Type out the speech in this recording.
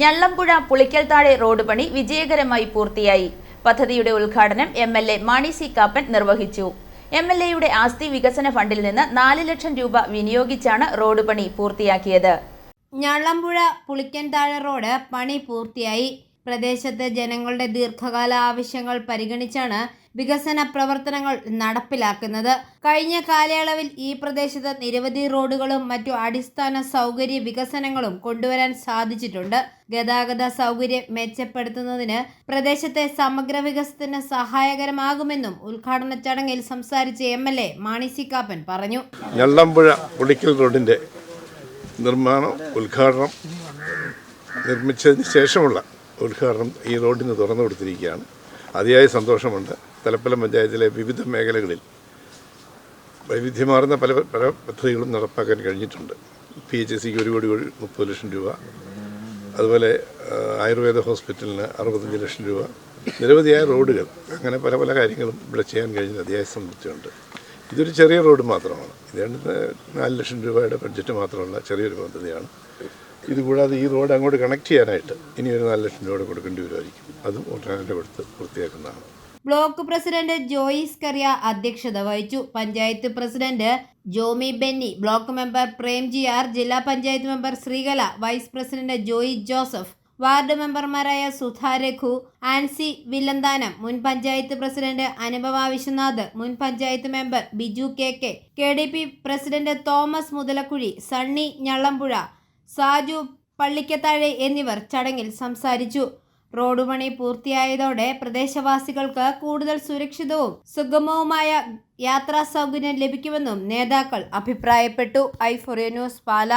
ഞള്ളമ്പുഴ പുളിക്കൽത്താഴെ road പണി വിജയകരമായി പൂർത്തിയായി. പദ്ധതിയുടെ ഉദ്ഘാടനം M L A Mani C Kappan നിർവഹിച്ചു. എം എൽ എയുടെ ആസ്തി വികസന ഫണ്ടിൽ നിന്ന് നാല് ലക്ഷം രൂപ വിനിയോഗിച്ചാണ് റോഡ് പണി പൂർത്തിയാക്കിയത്. ഞള്ളമ്പുഴ പുളിക്കൻതാഴ റോഡ് പണി പൂർത്തിയായി. പ്രദേശത്തെ ജനങ്ങളുടെ ദീർഘകാല ആവശ്യങ്ങൾ പരിഗണിച്ചാണ് വികസന പ്രവർത്തനങ്ങൾ നടപ്പിലാക്കുന്നത്. കഴിഞ്ഞ കാലയളവിൽ ഈ പ്രദേശത്ത് നിരവധി റോഡുകളും മറ്റു അടിസ്ഥാന സൗകര്യ വികസനങ്ങളും കൊണ്ടുവരാൻ സാധിച്ചിട്ടുണ്ട്. ഗതാഗത സൗകര്യം മെച്ചപ്പെടുത്തുന്നതിന് പ്രദേശത്തെ സമഗ്ര വികസനത്തിന് സഹായകരമാകുമെന്നും ഉദ്ഘാടന ചടങ്ങിൽ സംസാരിച്ച M L A Mani C Kappan പറഞ്ഞു റോഡിന്റെ നിർമ്മാണം ഉദ്ഘാടനം നിർമ്മിച്ചതിന് ശേഷമുള്ള ഉദ്ഘാടനം ഈ റോഡിന് തുറന്നു കൊടുത്തിരിക്കുകയാണ്. അതിയായ സന്തോഷമുണ്ട്. തലപ്പലം പഞ്ചായത്തിലെ വിവിധ മേഖലകളിൽ വൈവിധ്യമാർന്ന പല പല പദ്ധതികളും നടപ്പാക്കാൻ കഴിഞ്ഞിട്ടുണ്ട്. പി എച്ച് സിക്ക് ഒരു കോടി മുപ്പത് ലക്ഷം രൂപ. അതുപോലെ ആയുർവേദ ഹോസ്പിറ്റലിന് അറുപത്തഞ്ച് ലക്ഷം രൂപ. നിരവധിയായ റോഡുകൾ. അങ്ങനെ പല പല കാര്യങ്ങളും ഇവിടെ ചെയ്യാൻ കഴിഞ്ഞ അതിയായ സംതൃപ്തിയുണ്ട്. ഇതൊരു ചെറിയ റോഡ് മാത്രമാണ്. ഇതാണ് നാല് ലക്ഷം രൂപയുടെ ബഡ്ജറ്റ് മാത്രമുള്ള ചെറിയൊരു പദ്ധതിയാണ്. ഇതുകൂടാതെ ഈ റോഡ് അങ്ങോട്ട് കണക്ട് ചെയ്യാനായിട്ട് ഇനി ഒരു നാല് ലക്ഷം രൂപ കൊടുക്കേണ്ടി വരുമായിരിക്കും. അതും ഓട്ടോ കൊടുത്ത് പൂർത്തിയാക്കുന്നതാണ്. ബ്ലോക്ക് പ്രസിഡന്റ് ജോയിസ് കറിയ അധ്യക്ഷത വഹിച്ചു. Panchayat president Jomi Benny block member Premji R ജില്ലാ panchayat member Sreekala vice president Joy Joseph ward മെമ്പർമാരായ സുധാ രഘു ആൻസി വില്ലന്താനം മുൻ പഞ്ചായത്ത് പ്രസിഡന്റ് അനുപമ വിശ്വനാഥ് മുൻ panchayat member Biju K K K D P president Thomas Muthalakuzhi Sunny Njallampuzha Saju Pallikkathazhe എന്നിവർ ചടങ്ങിൽ സംസാരിച്ചു. Road പണി പൂർത്തിയായതോടെ പ്രദേശവാസികൾക്ക് കൂടുതൽ സുരക്ഷിതവും സുഗമവുമായ യാത്രാ സൗകര്യം ലഭിക്കുമെന്നും നേതാക്കൾ അഭിപ്രായപ്പെട്ടു. I news Pala.